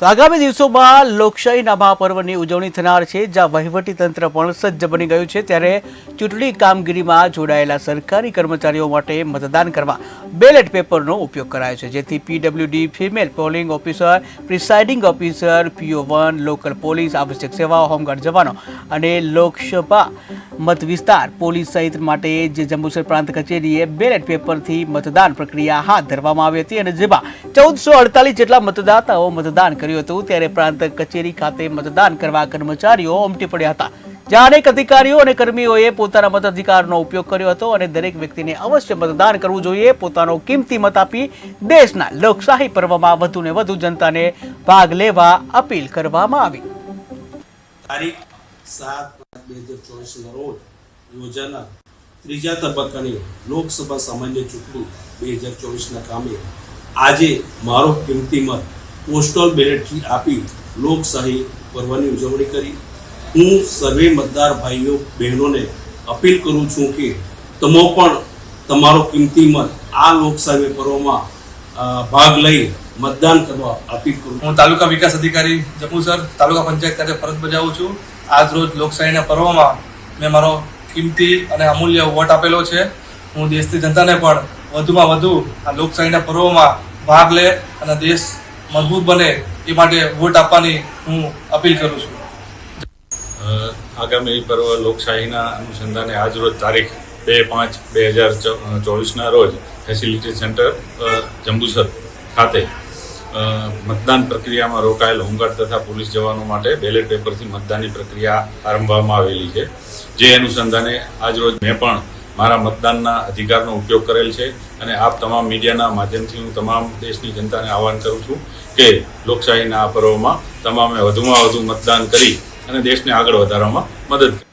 તો આગામી દિવસોમાં લોકશાહીના મહાપર્વની ઉજવણી થનાર છે, જ્યાં વહીવટી તંત્ર પણ સજ્જ બની ગયું છે, ત્યારે ચૂંટણી કામગીરીમાં જોડાયેલા સરકારી કર્મચારીઓ માટે મતદાન કરવા બેલેટ પેપરનો ઉપયોગ કરાયો છે, જેથી PWD female polling officer, presiding officer, PO one, local police, આવશ્યક સેવાઓ, હોમગાર્ડ જવાનો અને લોકસભા મત વિસ્તાર પોલીસ સહિત માટે જે જંબુસર પ્રાંત કચેરીએ બેલેટ પેપરથી મતદાન પ્રક્રિયા હાથ ધરવામાં આવી હતી અને જેમાં ચૌદસો અડતાલીસ જેટલા મતદાતાઓ મતદાન કર્યું હતું ત્યારે પ્રાંત કચેરી ખાતે મતદાન કરવા કર્મચારીઓ ઉમટી પડ્યા હતા. જ્યાં અનેક અધિકારીઓ અને કર્મીઓએ પોતાના મતાધિકારનો ઉપયોગ કર્યો હતો અને દરેક વ્યક્તિને અવશ્ય મતદાન કરવું જોઈએ, પોતાનો કિંમતી મત આપી દેશના લોકશાહી પર્વમાં વધુને વધુ જનતાને ભાગ લેવા અપીલ કરવામાં આવી. તારીખ સાત બે હજાર ચોવીસના રોજ યોજાનાર ત્રીજા તબક્કાની લોકસભા સામાન્ય ચૂંટણી બે હજાર ચોવીસના કામે આજે મારો કિંમતી મત પોસ્ટલ બેલેટથી આપી લોકશાહી પર્વની ઉજવણી કરી. હું સર્વે મતદાર ભાઈઓ, બહેનોને અપીલ કરું છું કે તમે પણ તમારો કિંમતી મત આ લોકશાહી પર્વમાં ભાગ લઈ મતદાન કરવા અપીલ કરું હું તાલુકા વિકાસ અધિકારી જંબુસર તાલુકા પંચાયત ખાતે ફરજ બજાવું છું. આજ રોજ લોકશાહીના પર્વમાં મેં મારો કિંમતી અને અમૂલ્ય વોટ આપેલો છે. હું દેશની જનતાને પણ વધુમાં વધુ આ લોકશાહીના પર્વમાં ભાગ લે અને દેશ મજબૂત બને એ માટે વોટ આપવાની હું અપીલ કરું છું. આગામી પર્વ લોકશાહીના અનુસંધાને આજરોજ તારીખ બે પાંચ બે હજાર ચોવીસના રોજ ફેસિલિટી સેન્ટર જંબુસર ખાતે મતદાન પ્રક્રિયામાં રોકાયેલ હોમગાર્ડ તથા પોલીસ જવાનો માટે બેલેટ પેપરથી મતદાનની પ્રક્રિયા આરંભવામાં આવેલી છે. જે અનુસંધાને આજરોજ મેં પણ મારા મતદાનના અધિકારનો ઉપયોગ કરેલ છે અને આપ તમામ મીડિયાના માધ્યમથી હું તમામ દેશની જનતાને આહવાન કરું છું કે લોકશાહીના આ પર્વમાં તમામે વધુમાં વધુ મતદાન કરી અને દેશને આગળ વધારવામાં મદદ કરે